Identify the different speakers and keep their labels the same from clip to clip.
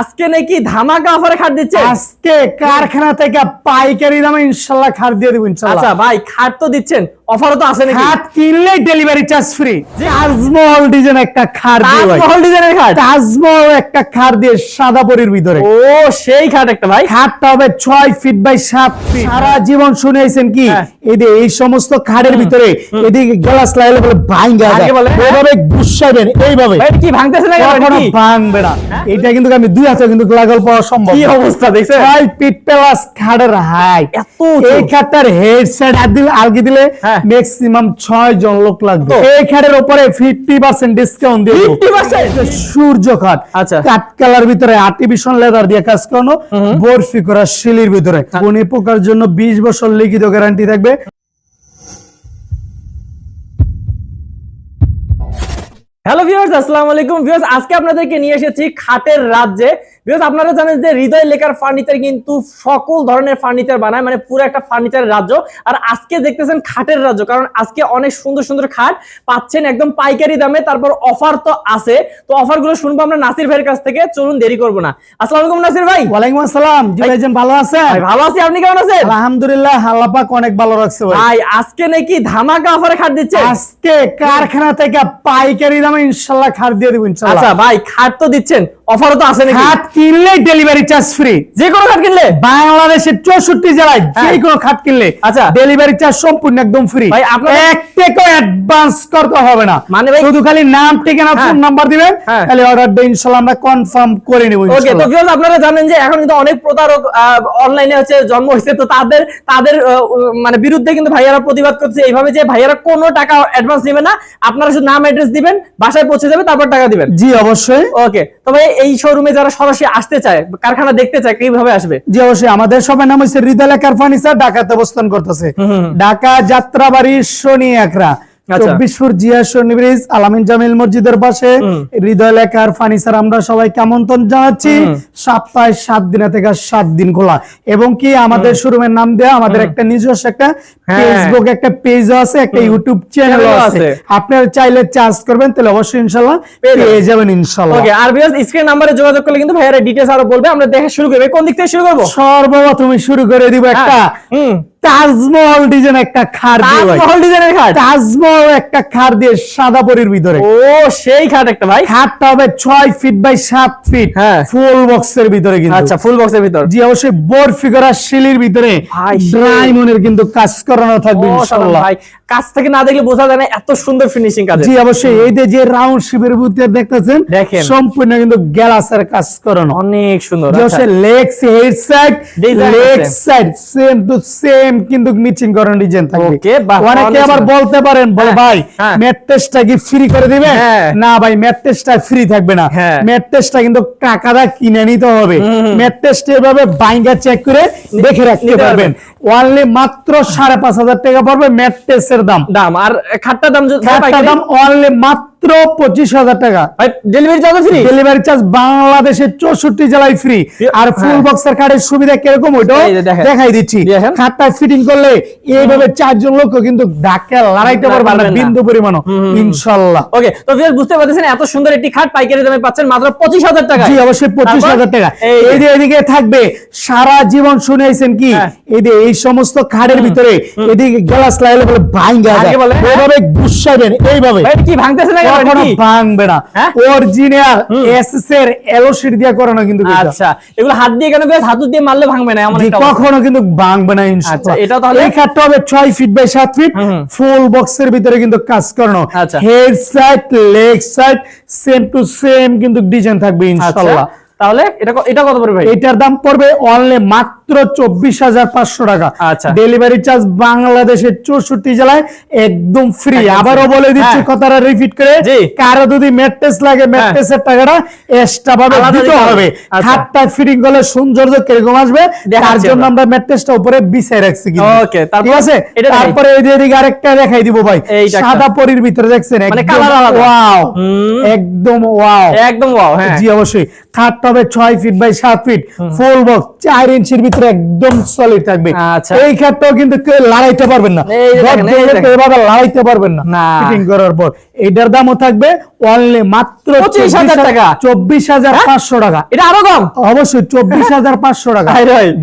Speaker 1: আজকে নাকি ধামাকা অফারে খাট দিচ্ছে?
Speaker 2: আজকে কারখানা থেকে পাইকারি দামে ইনশাল্লাহ খাট দিয়ে দেবো ইনশাল্লাহ।
Speaker 1: আচ্ছা ভাই খাট তো দিচ্ছেন অফারও তো আছে নাকি?
Speaker 2: খাট কিনলে delivery charge free Taj Mahal design একটা খাট দিয়ে ভাই।
Speaker 1: তাজমহল ডিজাইনের খাট?
Speaker 2: তাজমহল একটা খাট দিয়ে সাদা পরির ভিতরে।
Speaker 1: ও সেই খাট একটা ভাই।
Speaker 2: খাটটা হবে ছয় ফিট বাই সাত ফিট সারা জীবন শুনেছেন কি?
Speaker 1: হ্যাঁ।
Speaker 2: এই যে এই সমস্ত খাটের ভিতরে এদিকে গ্লাস লাগালে বলে ভাঙ্গা যায়।
Speaker 1: হ্যাঁ।
Speaker 2: এইভাবে গুসাইবেন এইভাবে।
Speaker 1: ভাই কি ভাঙতেছে না কি?
Speaker 2: ভাঙবে না। এটা কিন্তু আমি হাতে কিন্তু লাগাল পাওয়া সম্ভব
Speaker 1: কি অবস্থা দেখছেন?
Speaker 2: ছয় ফিট প্লাস খাটের হাইট
Speaker 1: এত
Speaker 2: এই খাটটার হেড সাইড হাত দিলে আলগি দিলে
Speaker 1: হ্যাঁ।
Speaker 2: ম্যাক্সিমাম ছয় জন লোক লাগবে। এই খাটের উপরে ফিফটি পার্সেন্ট ডিসকাউন্ট দিয়ে দেবো।
Speaker 1: 50%
Speaker 2: সূর্য খাট।
Speaker 1: আচ্ছা।
Speaker 2: কাঠ কালার ভিতরে আর্টিফিশিয়াল লেদার দিয়ে কাজ করানো। বরফি করা শিলির ভিতরে।
Speaker 1: আচ্ছা।
Speaker 2: কোন পোকার জন্য বিশ বছর লিখিত গ্যারান্টি থাকবে?
Speaker 1: হ্যালো ভিউয়ার্স আসসালামু আলাইকুম। ভিউয়ার্স আজকে আপনাদেরকে নিয়ে এসেছি খাটের রাজ্যে ভিউয়ার্স আপনারা জানেন যে হৃদয় লেখার ফার্নিচার কিন্তু সকল ধরনের ফার্নিচার বানায় মানে পুরো একটা ফার্নিচারের রাজ্য। আর আজকে দেখতেছেন খাটের রাজ্য কারণ আজকে অনেক সুন্দর সুন্দর খাট পাচ্ছেন একদম পাইকারি দামে তারপর অফার তো আছে। তো অফারগুলো শুনব আমরা নাসির ভাইয়ের কাছ থেকে চলুন দেরি করব না। আসসালামু আলাইকুম নাসির ভাই।
Speaker 2: ওয়ালাইকুম আসসালাম। জি ভাইজান ভালো আছেন?
Speaker 1: ভাই ভালো আছি। আপনি কেমন আছেন?
Speaker 2: আলহামদুলিল্লাহ আল্লাহ পাক অনেক ভালো রাখছে ভাই।
Speaker 1: ভাই আজকে নাকি ধামাকা অফারে খাট দিচ্ছে?
Speaker 2: আজকে কারখানা থেকে পাইকারি দামে ইনশাল্লাহ খাট দিয়ে দেবো ইনশাল্লাহ।
Speaker 1: আচ্ছা ভাই খাট তো দিচ্ছেন অফারও তো আছে নাকি?
Speaker 2: খাট কিনলে ডেলিভারি চার্জ ফ্রি
Speaker 1: যে কোনো খাট কিনলে
Speaker 2: বাংলাদেশের চৌষট্টি জেলায় যে
Speaker 1: হ্যাঁ।
Speaker 2: কোনো খাট কিনলে
Speaker 1: আচ্ছা।
Speaker 2: ডেলিভারি চার্জ সম্পূর্ণ একদম ফ্রি এক অ্যাডভান্স করতে হবে না
Speaker 1: মানে
Speaker 2: শুধু খালি নাম ঠিকানা
Speaker 1: হ্যাঁ।
Speaker 2: ফোন নাম্বার দিবেন
Speaker 1: হ্যাঁ।
Speaker 2: তাহলে অর্ডার দিয়ে আমরা কনফার্ম করে নেব
Speaker 1: ওকে তো ভিউয়ার্স আপনারা জানেন যে এখন কিন্তু অনেক প্রতারক অনলাইনে হচ্ছে জন্ম হয়েছে তো তাদের তাদের মানে বিরুদ্ধে কিন্তু ভাইয়ারা প্রতিবাদ করছে এইভাবে যে ভাইয়ারা কোনো টাকা অ্যাডভান্স নেবে না আপনারা শুধু নাম অ্যাড্রেস দিবেন বাসায় পৌঁছে যাবে তারপর টাকা দিবেন
Speaker 2: জি অবশ্যই
Speaker 1: ওকে তবে এই শোরুমে যারা সরাসরি আসতে চায় কারখানা দেখতে চায় কীভাবে আসবে?
Speaker 2: জি অবশ্যই। আমাদের সবার নাম হচ্ছে হৃদয় কার ফার্নিচার ঢাকাতে অবস্থান করতেছে। ঢাকা যাত্রাবাড়ি শনি একরা। চব্বিশপুর জিয়া শনি ব্রিজ আলামিন জামিল মসজিদের পাশে। হৃদয় লেখার ফার্নিচার আমরা সবাইকে আমন্ত্রণ জানাচ্ছি সপ্তাহে সাত দিনে থেকে সাত দিন খোলা। এবং কি আমাদের শোরুমের নাম দেওয়া আমাদের একটা নিজস্ব একটা
Speaker 1: হ্যাঁ।
Speaker 2: ফেসবুক একটা পেজ আছে একটা ইউটিউব চ্যানেল আছে। আপনারা চাইলে চার্জ করবেন তাহলে অবশ্যই ইনশাল্লাহ
Speaker 1: পেয়ে যাবেন।
Speaker 2: ইনশাল্লাহ।
Speaker 1: ওকে আর ভিউয়ার্স স্ক্রিন নাম্বারে যোগাযোগ করলে কিন্তু ভাইয়ারা ডিটেইলস আরও বলবে আমরা দেখা শুরু করব। কোন দিক থেকে শুরু করব?
Speaker 2: সর্বপ্রথমে শুরু করে দিব একটা
Speaker 1: হুম।
Speaker 2: তাজমহল ডিজাইন একটা খাট দিয়ে
Speaker 1: তাজমহল ডিজাইনের খাট?
Speaker 2: তাজমহল একটা খাট দিয়ে সাদা পরির ভিতরে।
Speaker 1: ও সেই খাট একটা ভাই?
Speaker 2: খাটটা হবে ফিট বাই ফিট
Speaker 1: হ্যাঁ।
Speaker 2: ফুল বক্সের ভিতরে কিন্তু।
Speaker 1: আচ্ছা ফুল বক্সের ভিতর।
Speaker 2: জি অবশ্যই বোর ফিগার শিলির ভিতরে। ডায়মন্ডের কিন্তু কাজ করানো থাকবে ইনশাআল্লাহ।
Speaker 1: ভাই। কাছ থেকে না দেখলে বোঝা যায় না এত সুন্দর ফিনিশিং কাজ
Speaker 2: জি অবশ্যই। এই যে রাউন্ড শিপের ভিতরে দেখতেছেন
Speaker 1: দেখেন।
Speaker 2: সম্পূর্ণ কিন্তু গ্যালাসের কাজ করানো।
Speaker 1: অনেক সুন্দর
Speaker 2: যে
Speaker 1: আচ্ছা।
Speaker 2: হচ্ছে legs head side leg side same to same কিন্তু মিচিং করানো ডিজাইন থাকবে। অনেকে আবার বলতে পারেন বলে
Speaker 1: হ্যাঁ,
Speaker 2: ভাই। ম্যাট্রেসটা কি ফ্রি করে দিবে?
Speaker 1: হ্যাঁ।
Speaker 2: না ভাই ম্যাট্রেসটা ফ্রি থাকবে না। ম্যাট্রেসটা কিন্তু টাকাটা কিনে নিতে হবে। ম্যাট্রেসটা এভাবে বাইঙ্গা চেক করে দেখে রাখতে পারবেন। অনলি মাত্র সাড়ে পাঁচ হাজার টাকা পড়বে ম্যাট্রেসের দাম।
Speaker 1: দাম আর খাটটার দাম যদি
Speaker 2: খাটটার দাম অনলি মাত্র পঁচিশ হাজার টাকা।
Speaker 1: Delivery charge free
Speaker 2: delivery charge বাংলাদেশের চৌষট্টি জেলায় ফ্রি আর ফুল
Speaker 1: হ্যাঁ।
Speaker 2: বক্সের কার্ডের সুবিধা কীরকম
Speaker 1: দেখেন।
Speaker 2: দেখাই দিচ্ছি। খাটটা ফিটিং করলে এইভাবে চারজন লোক কিন্তু ডাকে লড়াইতে পারবে না বিন্দু পরিমাণ ইনশাল্লাহ।
Speaker 1: ওকে তো ভিউয়ার্স বুঝতে পারতেছেন এত সুন্দর একটি খাট পাইকারি দামে পাচ্ছেন মাত্র পঁচিশ হাজার টাকা
Speaker 2: জি অবশ্যই পঁচিশ হাজার টাকা।
Speaker 1: এই যে।
Speaker 2: এদিকে থাকবে সারা জীবন শুনেছেন কি?
Speaker 1: হ্যাঁ।
Speaker 2: এই যে এই সমস্ত খাড়ের ভিতরে এদিকে গ্লাস লাগালে বলে ভাঙ্গা যায়।
Speaker 1: হ্যাঁ।
Speaker 2: এইভাবে গুসাবেন এইভাবে।
Speaker 1: কি ভাঙতেছে না
Speaker 2: কখনো
Speaker 1: কি?
Speaker 2: ভাঙবে না
Speaker 1: হ্যাঁ?
Speaker 2: অরিজিনাল এসএস এর এলোসির দিয়া করানো কিন্তু এটা।
Speaker 1: আচ্ছা এগুলো হাত দিয়ে কেন guys? দিয়ে মারলে ভাঙবে না এমন একটা
Speaker 2: কখনো কিন্তু ভাঙবে না ইনশাআল্লাহ
Speaker 1: আচ্ছা, তাহলে-
Speaker 2: এই খাটটা হবে ছয় ফিট বাই ফিট। ফুল বক্সের ভিতরে কিন্তু কাজ করানো। Head side leg side same to same কিন্তু ডিজাইন থাকবে
Speaker 1: আচ্ছা
Speaker 2: ইনশাআল্লাহ
Speaker 1: তাহলে এটা এটা কত পড়বে ভাই
Speaker 2: এটার দাম পড়বে অনলি মাত্র চব্বিশ হাজার পাঁচশো টাকা।
Speaker 1: আচ্ছা।
Speaker 2: ডেলিভারি চার্জ বাংলাদেশের চৌষট্টি জেলায় একদম ফ্রি আবারও বলে দিচ্ছি
Speaker 1: হ্যাঁ।
Speaker 2: কথাটা রিপিট করে। কারও যদি ম্যাট্রেস লাগে ম্যাট্রেসের টাকাটা এক্সট্রা ভাবে দিতে
Speaker 1: হবে। আচ্ছা।
Speaker 2: খাটটা ফিটিং করলে সৌন্দর্য কীরকম আসবে? তার জন্য
Speaker 1: আমরা।
Speaker 2: ম্যাট্রেসটা উপরে বিছাই রাখছি
Speaker 1: তারপর?
Speaker 2: ঠিক আছে? তারপরে এই যে এদিকে আরেকটা দেখাই দিব ভাই। সাদা পরির ভিতরে দেখছেন
Speaker 1: মানে
Speaker 2: ওয়াও একদম ওয়াও
Speaker 1: একদম ওয়াও হ্যাঁ।
Speaker 2: জি অবশ্যই। খাটটা হবে ছয় ফিট বাই সাত ফিট ফুল বক্স চার ইঞ্চির ভিতরে ভিতরে একদম সলিড থাকবে।
Speaker 1: আচ্ছা।
Speaker 2: এই খাটটাও কিন্তু কেউ লড়াইতে পারবেন না। এভাবে লড়াইতে পারবেন না। ফিটিং করার পর। এটার দামও থাকবে অনলি মাত্র
Speaker 1: 25,000 টাকা।
Speaker 2: চব্বিশ হাজার পাঁচশো টাকা।
Speaker 1: এটা আরও কম।
Speaker 2: অবশ্যই চব্বিশ হাজার পাঁচশো টাকা।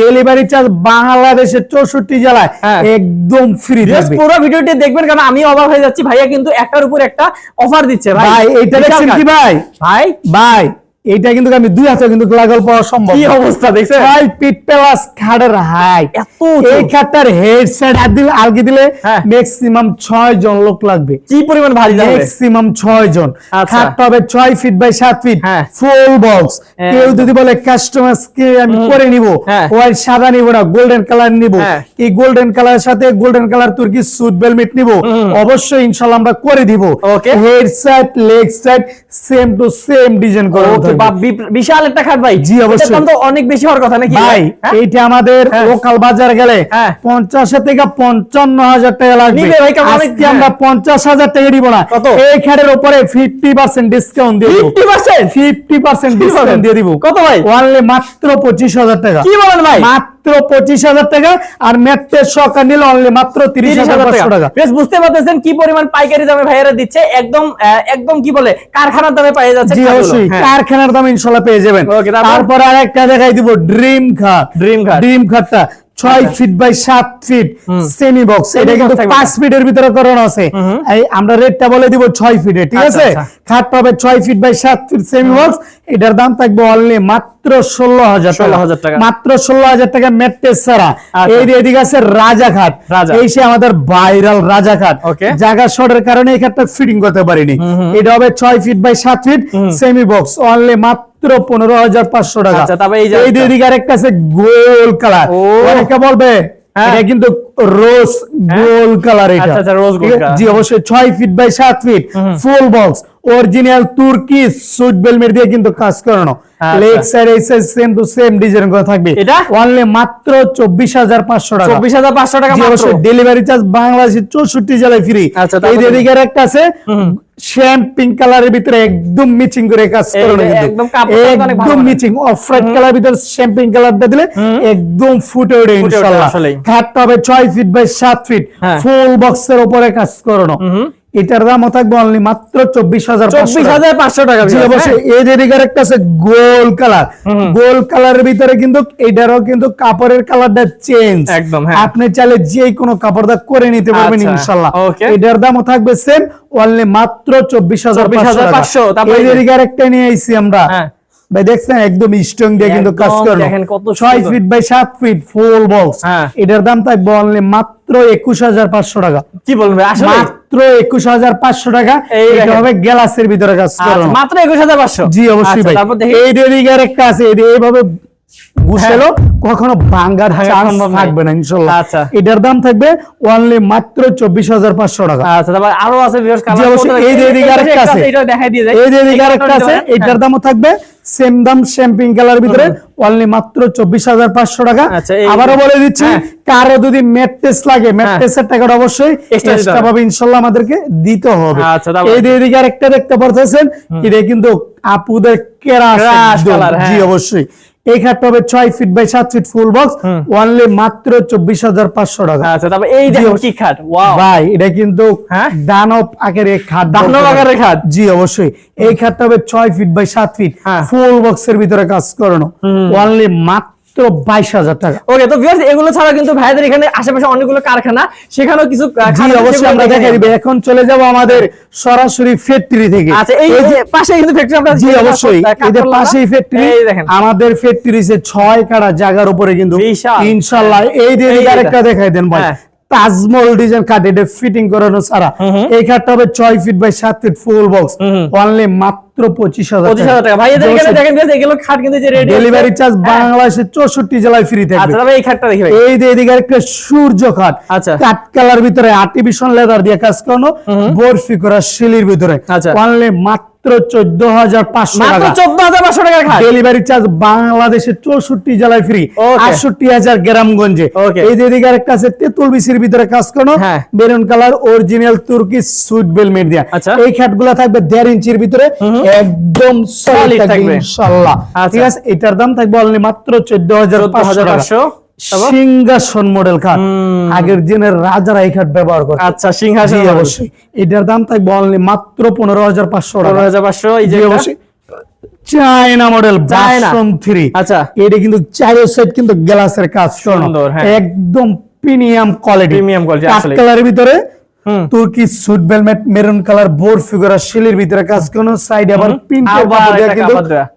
Speaker 2: ডেলিভারি চার্জ বাংলাদেশের চৌষট্টি জেলায়
Speaker 1: হ্যাঁ।
Speaker 2: একদম ফ্রি
Speaker 1: পুরো ভিডিওটি দেখবেন কারণ আমি অবাক হয়ে যাচ্ছি। ভাইয়া কিন্তু একটার উপর একটা অফার দিচ্ছে ভাই।
Speaker 2: ভাই এইটা দেখছেন কি ভাই?
Speaker 1: ভাই।
Speaker 2: ভাই এইটা কিন্তু আমি দুই হাতে কিন্তু লাগাল পাওয়া সম্ভব
Speaker 1: কি অবস্থা দেখছেন
Speaker 2: ছয় ফিট প্লাস খাটের হাইট
Speaker 1: এত
Speaker 2: এই খাটটার হেড সেট হাত দিলে আলগি দিলে। ম্যাক্সিমাম ছয় জন লোক লাগবে
Speaker 1: কি পরিমাণ ভারী যাবে
Speaker 2: ম্যাক্সিমাম ছয় জন
Speaker 1: আচ্ছা।
Speaker 2: খাটটা হবে ছয় ফিট বাই সাত ফিট। Full box. কেউ যদি বলে কাস্টমার কে আমি করে নিব। হোয়াইট সাদা নিব না গোল্ডেন কালার নিব। এই গোল্ডেন কালারের সাথে গোল্ডেন কালার তুর্কি সুট বেলমেট নিব অবশ্যই ইনশাআল্লাহ আমরা করে দিব
Speaker 1: Okay.
Speaker 2: Head set leg set same to same design করা
Speaker 1: বিশাল একটা খাট ভাই
Speaker 2: জি, অবশ্যই।
Speaker 1: তো অনেক বেশি হওয়ার কথা নাকি
Speaker 2: ভাই
Speaker 1: হ্যাঁ?
Speaker 2: এইটা আমাদের
Speaker 1: হ্যাঁ।
Speaker 2: লোকাল বাজার গেলে
Speaker 1: হ্যাঁ।
Speaker 2: পঞ্চাশ থেকে পঞ্চান্ন হাজার টাকা লাগবে আজকে আমরা পঞ্চাশ হাজার টাকা দিব না এই খাটের উপরে ফিফটি পার্সেন্ট ডিসকাউন্ট দিয়ে দিব
Speaker 1: 50%
Speaker 2: ফিফটি পার্সেন্ট
Speaker 1: কি বলেন?
Speaker 2: ডিসকাউন্ট দিয়ে দিব
Speaker 1: কত ভাই?
Speaker 2: ওয়ানলি মাত্র পঁচিশ হাজার টাকা
Speaker 1: কি বলেন ভাই
Speaker 2: মাত্র পঁচিশ হাজার টাকা আর নিলে অনলি মাত্র তিরিশ হাজার পাঁচশো টাকা।
Speaker 1: বেশ বুঝতে পারতেছেন কি পরিমাণ পাইকারি দামে ভাইয়েরা দিচ্ছে। একদম একদম কি বলে কারখানার দামে যাচ্ছে
Speaker 2: জি অবশ্যই
Speaker 1: হ্যাঁ।
Speaker 2: কারখানার দাম ইনশাল্লাহ পেয়ে যাবেন।
Speaker 1: তারপর?
Speaker 2: তারপর আরেকটা দেখাই দিব ড্রিম খাট।
Speaker 1: Dream খাট।
Speaker 2: ড্রিম খাটটা ছয় ফিট বাই সাত ফিট সেমি বক্স এটা কিন্তু পাঁচ ফিটের ভিতরে করানো আছে। আমরা রেটটা বলে দিব ছয় ফিটে ঠিক
Speaker 1: আচ্ছা,
Speaker 2: আছে?
Speaker 1: আচ্ছা।
Speaker 2: খাট পাবে ছয় ফিট বাই সাত ফিট সেমি বক্স এটার দাম থাকবে অনলি মাত্র ষোলো হাজার
Speaker 1: 16,000 টাকা।
Speaker 2: মাত্র ষোলো হাজার টাকা ম্যাট্রেস ছাড়া
Speaker 1: আচ্ছা।
Speaker 2: এই এদিকে আছে রাজা খাট
Speaker 1: রাজা।
Speaker 2: এই সে আমাদের ভাইরাল রাজা খাট
Speaker 1: Okay.
Speaker 2: জায়গা শর্টের কারণে এই খাটটা ফিটিং করতে পারিনি এটা হবে ছয় ফিট বাই সাত ফিট সেমি বক্স অনলি মাত্র পনেরো হাজার পাঁচশো টাকা
Speaker 1: আচ্ছা, এই।
Speaker 2: দিকে আরেকটা আছে গোল কালার অনেকে বলবে
Speaker 1: হ্যাঁ।
Speaker 2: এটা কিন্তু রোজ গোল কালার এটা।
Speaker 1: আচ্ছা, আচ্ছা।
Speaker 2: জি অবশ্যই ছয় ফিট বাই সাত ফিট ফুল বক্স অরিজিনাল তুর্কি সুট বেলমেট দিয়ে কিন্তু কাজ করানো।
Speaker 1: আচ্ছা।
Speaker 2: লেগ সাইড এই side same to same design করা থাকবে।
Speaker 1: এটা?
Speaker 2: অনলি মাত্র চব্বিশ হাজার পাঁচশো টাকা।
Speaker 1: চব্বিশ হাজার পাঁচশো টাকা মাত্র।
Speaker 2: ডেলিভারি চার্জ বাংলাদেশের চৌষট্টি জেলায় ফ্রি এই দিকে একটা আছে শ্যাম পিঙ্ক কালারের ভিতরে একদম মিচিং করে কাজ করানো কিন্তু।
Speaker 1: একদম।
Speaker 2: মিচিং অফ হোয়াইট কালার ভিতরে শ্যাম পিঙ্ক কালারটা দিলে একদম ফুটে ওঠে ইনশাআল্লাহ খাটটা হবে ছয় ফিট বাই সাত ফিট। ফুল বক্সের উপরে কাজ করানো। এটার দামও থাকবে অনলি মাত্র চব্বিশ হাজার
Speaker 1: চব্বিশ হাজার পাঁচশো টাকা
Speaker 2: অবশ্যই।
Speaker 1: হ্যাঁ?
Speaker 2: এই একটা আছে গোল কালার গোল কালারের ভিতরে কিন্তু এটারও কিন্তু কাপড়ের কালারটা চেঞ্জ
Speaker 1: একদম, হ্যাঁ।
Speaker 2: আপনি চাইলে যে কোনো কাপড় দা করে নিতে পারবেন
Speaker 1: আচ্ছা,
Speaker 2: ইনশাল্লাহ। এটার দামও থাকবে সেম অনলি মাত্র চব্বিশ হাজার
Speaker 1: 24,500, তারপরে
Speaker 2: এই
Speaker 1: এই যে-
Speaker 2: নিয়ে আইছি আমরা।
Speaker 1: হ্যাঁ।
Speaker 2: ভাই দেখছেন একদম স্ট্রং দিয়ে কিন্তু কাজ ছয় ফিট বাই সাত ফিট ফুল বক্স। এটার দাম তাই বললে মাত্র একুশ হাজার পাঁচশো টাকা।
Speaker 1: কি আসলে
Speaker 2: মাত্র একুশ হাজার পাঁচশো টাকা। এটা হবে গ্যালাসের ভিতরে কাজ
Speaker 1: আচ্ছা, মাত্র একুশ হাজার পাঁচশো?
Speaker 2: জি অবশ্যই
Speaker 1: আচ্ছা,
Speaker 2: ভাই। এই রেডিগার একটা আছে এই এইভাবে বুঝলো কখনো চান্স থাকবে না
Speaker 1: আচ্ছা।
Speaker 2: এটার দাম থাকবে অনলি মাত্র চব্বিশ হাজার পাঁচশো টাকা।
Speaker 1: আচ্ছা তারপর আরও আছে viewers,
Speaker 2: জি,
Speaker 1: colour
Speaker 2: অবশ্যই।
Speaker 1: কত
Speaker 2: এই যে এদিকে আরেকটা আছে।
Speaker 1: এটাও দেখাই দিয়ে যায়
Speaker 2: এই যে এদিকে আরেকটা আছে এটার দামও থাকবে সেম দাম শ্যাম্পিং কালার ভিতরে অনলি মাত্র চব্বিশ হাজার পাঁচশো টাকা।
Speaker 1: আচ্ছা,
Speaker 2: আবারও বলে দিচ্ছি
Speaker 1: হ্যাঁ।
Speaker 2: কারও যদি ম্যাট্রেস লাগে ম্যাট্রেসের টাকাটা অবশ্যই এক্সট্রা। পাবে ইনশাল্লাহ আমাদেরকে দিতে হবে।
Speaker 1: আচ্ছা,
Speaker 2: এই যে এদিকে আরেকটা দেখতে পারতেছেন এটা কিন্তু আপুদের
Speaker 1: হ্যাঁ।
Speaker 2: জি অবশ্যই। এই খাটটা হবে ছয় ফিট বাই সাত ফিট ফুল বক্স অনলি মাত্র চব্বিশ হাজার পাঁচশো টাকা।
Speaker 1: আচ্ছা তারপর এই যে কি খাট।
Speaker 2: ভাই এটা কিন্তু
Speaker 1: হ্যাঁ?
Speaker 2: দানব আকারের খাট
Speaker 1: দানব আকারের খাট?
Speaker 2: জি অবশ্যই। এই খাটটা হবে ছয় ফিট বাই সাত ফিট
Speaker 1: হ্যাঁ।
Speaker 2: ফুল বক্সের ভিতরে কাজ করানো। ওয়ানলি মাত্র বাইশ হাজার টাকা।
Speaker 1: ওকে তো ভিউয়ার্স এগুলো ছাড়া কিন্তু ভাইদের এখানে আশেপাশে অনেকগুলো কারখানা সেখানেও কিছু
Speaker 2: অবশ্যই আমরা
Speaker 1: দেখে
Speaker 2: দেখা দিবে। এখন চলে যাব আমাদের সরাসরি ফ্যাক্টরি থেকে।
Speaker 1: আচ্ছা এই
Speaker 2: যে
Speaker 1: পাশে কিন্তু ফ্যাক্টরি আমরা
Speaker 2: জি অবশ্যই। পাশেই ফ্যাক্টরি আমাদের ছয় কাটা জায়গার উপরে কিন্তু
Speaker 1: বিশাল।
Speaker 2: ইনশাল্লাহ এই
Speaker 1: দিন
Speaker 2: আরেকটা দেখাই দেন ভাই।
Speaker 1: হ্যাঁ।
Speaker 2: তাজমহল ডিজাইন কাট এটা ফিটিং করানো ছাড়া। এই খাটটা হবে ছয় ফিট বাই সাত ফিট ফুল বক্স অনলি মাত্র পঁচিশ হাজার
Speaker 1: পঁচিশ হাজার টাকা। ভাই দেখেন এগুলো খাট কিন্তু যে
Speaker 2: ডেলিভারি চার্জ বাংলাদেশের চৌষট্টি জেলায় ফ্রি থাকবে।
Speaker 1: আচ্ছা এই খাটটা দেখি
Speaker 2: এই যে এদিকে একটা সূর্য খাট
Speaker 1: আচ্ছা।
Speaker 2: কাঠ কালার ভিতরে আর্টিফিশিয়াল লেদার দিয়ে কাজ করানো বরফি করা শিলির ভিতরে।
Speaker 1: আচ্ছা।
Speaker 2: অনলি মাত্র চোদ্দ হাজার পাঁচশো টাকা।
Speaker 1: চোদ্দ হাজার পাঁচশো টাকার
Speaker 2: ডেলিভারি চার্জ বাংলাদেশের চৌষট্টি জেলায় ফ্রি আটষট্টি হাজার গ্রামগঞ্জে। এই যে আরেকটা আছে তেঁতুল বিসির ভিতরে কাজ করানো
Speaker 1: হ্যাঁ।
Speaker 2: মেরুন কালার অরিজিনাল তুর্কি সুইট দিয়া।
Speaker 1: আচ্ছা।
Speaker 2: এই খাটগুলো থাকবে দেড় ইঞ্চির ভিতরে। একদম সলিড
Speaker 1: থাকবে।
Speaker 2: ইনশাল্লাহ।
Speaker 1: আচ্ছা।
Speaker 2: ঠিক আছে এটার দাম থাকবে অনলি মাত্র চোদ্দ হাজার
Speaker 1: পাঁচশো?
Speaker 2: সিংহাসন মডেল খাট। আগের দিনের রাজারা এই খাট ব্যবহার করে
Speaker 1: আচ্ছা সিংহাসন
Speaker 2: অবশ্যই। এটার দাম তাই বলনি মাত্র পনেরো হাজার পাঁচশো
Speaker 1: পনেরো হাজার পাঁচশো এই যে
Speaker 2: অবশ্যই। China model. বাসন থ্রি
Speaker 1: আচ্ছা।
Speaker 2: এটা কিন্তু চারো সাইড কিন্তু গ্লাসের কাজ।
Speaker 1: সুন্দর, হ্যাঁ।
Speaker 2: একদম প্রিমিয়াম কোয়ালিটি
Speaker 1: প্রিমিয়াম কোয়ালিটি
Speaker 2: কাঠ কালারের ভিতরে তুর্কি সুট বেলমেট মেরুন কালার বোর ফিগার শিলের ভিতরে কাজ করানো সাইড আবার
Speaker 1: পিঙ্ক
Speaker 2: কাপড় দিয়ে কিন্তু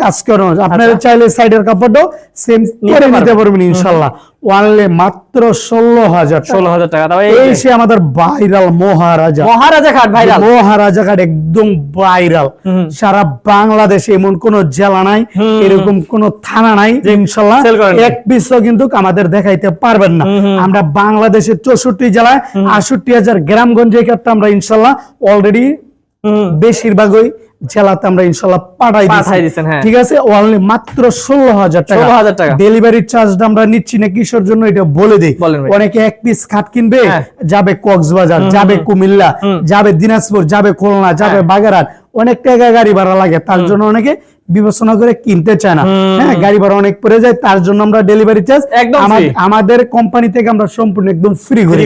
Speaker 2: কাজ করানো। আপনারা চাইলে সাইডের কাপড়টাও সেম করে নিতে পারবেন। ইনশাল্লাহ। ওয়ানলে মাত্র ষোলো হাজার
Speaker 1: ষোলো হাজার টাকা এই
Speaker 2: সে আমাদের ভাইরাল মহারাজা।
Speaker 1: মহারাজা খাট ভাইরাল।
Speaker 2: মহারাজা ঘাট একদম ভাইরাল। সারা বাংলাদেশে এমন কোন জেলা নাই এরকম কোন থানা নাই যে ইনশাল্লাহ এক পিসও কিন্তু আমাদের দেখাইতে পারবেন না। আমরা বাংলাদেশের চৌষট্টি জেলায় আটষট্টি হাজার গ্রামগঞ্জে ক্ষেত্রে আমরা ইনশাল্লাহ অলরেডি বেশিরভাগই জেলাতে আমরা ইনশাল্লাহ পাঠাই দিচ্ছি
Speaker 1: হ্যাঁ।
Speaker 2: ঠিক আছে? অনলি মাত্র ষোলো হাজার টাকা।
Speaker 1: 16,000 টাকা।
Speaker 2: ডেলিভারি চার্জটা আমরা নিচ্ছি না কিসের জন্য এটা বলে দিই।
Speaker 1: বলেন
Speaker 2: অনেকে এক পিস খাট কিনবে
Speaker 1: হ্যাঁ।
Speaker 2: যাবে কক্সবাজার যাবে কুমিল্লা যাবে দিনাজপুর যাবে খুলনা যাবে
Speaker 1: হ্যাঁ।
Speaker 2: বাগেরহাট। অনেক টাকা গাড়ি ভাড়া লাগে তার জন্য অনেকে বিবেচনা করে কিনতে চায় না। হ্যাঁ গাড়ি ভাড়া অনেক পড়ে যায় তার জন্য আমরা ডেলিভারি চার্জ আমাদের কোম্পানি থেকে আমরা সম্পূর্ণ একদম ফ্রি করে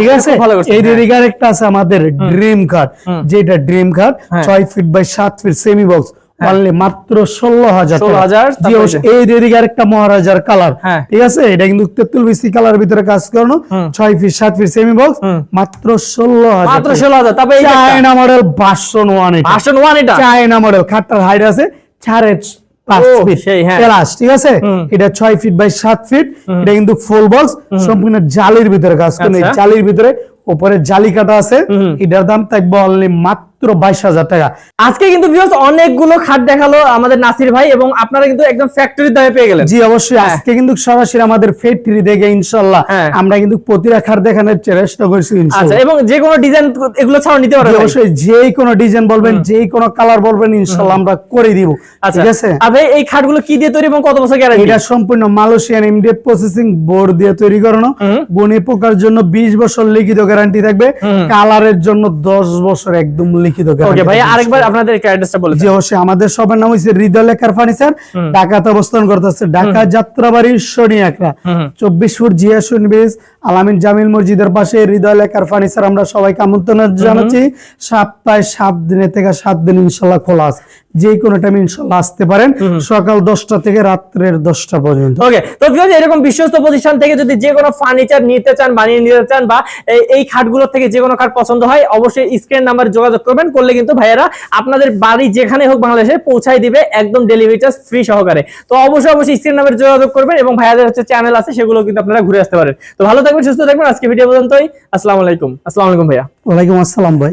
Speaker 2: ঠিক আছে? এই
Speaker 1: হ্যাঁ।
Speaker 2: রেডিগার একটা আছে আমাদের ড্রিম কার্ড যেটা ড্রিম কার্ড
Speaker 1: হ্যাঁ।
Speaker 2: ছয় ফিট বাই সাত ফিট সেমি বক্স অনলি মাত্র ষোলো হাজার
Speaker 1: 16,000
Speaker 2: জি
Speaker 1: তারপরে
Speaker 2: এই রেডিগার একটা মহারাজার কালার
Speaker 1: হ্যাঁ।
Speaker 2: ঠিক আছে? এটা কিন্তু তেতুল বিসি কালার ভিতরে কাজ করানো ছয় ফিট সাত ফিট সেমি বক্স মাত্র ষোলো হাজার
Speaker 1: মাত্র ষোলো হাজার। তারপরে।
Speaker 2: চায়না মডেল বাসন ওয়ান এটা।
Speaker 1: ওয়ান এটা।
Speaker 2: চায়না মডেল খাটটার হাইট আছে।
Speaker 1: হ্যাঁ।
Speaker 2: ঠিক আছে? এটা ছয় ফিট বাই সাত ফিট এটা কিন্তু ফুল বক্স সম্পূর্ণ জালির ভিতরে কাজ করে
Speaker 1: আচ্ছা।
Speaker 2: জালির ভিতরে উপরে জালি কাটা আছে। এটার দাম থাকবে অনলি মাত্র বাইশ হাজার টাকা।
Speaker 1: আজকে কিন্তু অনেকগুলো খাট দেখাল আমাদের নাসির ভাই এবং আপনারা কিন্তু একদম ফ্যাক্টরি দামে পেয়ে গেলেন।
Speaker 2: জি অবশ্যই। আজকে কিন্তু সরাসরি আমাদের ফ্যাক্টরি দেখে ইনশাল্লাহ
Speaker 1: হ্যাঁ।
Speaker 2: আমরা কিন্তু প্রতিটা খাট দেখানোর চেষ্টা করছি
Speaker 1: আচ্ছা এবং যে কোনো ডিজাইন এগুলো ছাড়াও নিতে পারবেন
Speaker 2: অবশ্যই। যে কোনো ডিজাইন বলবেন যে কোনো কালার বলবেন ইনশাল্লাহ আমরা করে দিব।
Speaker 1: আচ্ছা।
Speaker 2: ঠিক আছে?
Speaker 1: ভাই এই খাটগুলো কি দিয়ে তৈরি এবং কত বছর গ্যারান্টি
Speaker 2: এটা সম্পূর্ণ মালয়েশিয়ান ইমিডিয়েট প্রসেসিং বোর্ড দিয়ে তৈরি করানো। বনে পোকার জন্য 20 বছর লিখিত গ্যারান্টি থাকবে। কালারের জন্য 10 বছর একদম লিখিত
Speaker 1: ওকে ভাই আরেকবার আপনাদের অ্যাড্রেসটা বলে
Speaker 2: জি অবশ্যই। আমাদের সবার নাম হচ্ছে হৃদয় লেখার ফার্নিচার ঢাকাতে অবস্থান করতেছে। ঢাকা যাত্রাবাড়ি শনি একরা চব্বিশ ফুট জিয়া ব্রিজ আলামিন জামিল মসজিদের পাশে হৃদয় লেখার ফার্নিচার আমরা সবাইকে আমন্ত্রণ জানাচ্ছি। সপ্তাহে সাত দিনের থেকে সাত দিন ইনশাল্লাহ খোলা আছে। যে কোনো টাইম ইনশাল্লাহ আসতে পারেন। সকাল দশটা থেকে রাত্রের দশটা পর্যন্ত।
Speaker 1: ওকে তো এরকম বিশ্বস্ত প্রতিষ্ঠান থেকে যদি যে কোনো ফার্নিচার নিতে চান বানিয়ে নিতে চান বা এই- খাটগুলো থেকে যে কোনো খাট পছন্দ হয় অবশ্যই স্ক্রিন নাম্বার যোগাযোগ করবেন। করলে কিন্তু ভাইয়েরা আপনাদের বাড়ি যেখানে হোক বাংলাদেশে পৌঁছাই দিবে একদম ডেলিভারি চার্জ ফ্রি সহকারে। তো অবশ্যই অবশ্যই স্ক্রিন নাম্বার যোগাযোগ করবেন এবং ভাইয়াদের হচ্ছে চ্যানেল আছে সেগুলো কিন্তু আপনারা ঘুরে আসতে পারেন। তো ভালো থাকবেন সুস্থ থাকবেন আজকে ভিডিও পর্যন্তই। আসসালামু আলাইকুম। আসসালামু আলাইকুম ভাইয়া।
Speaker 2: ওয়ালাইকুম আসসালাম ভাই।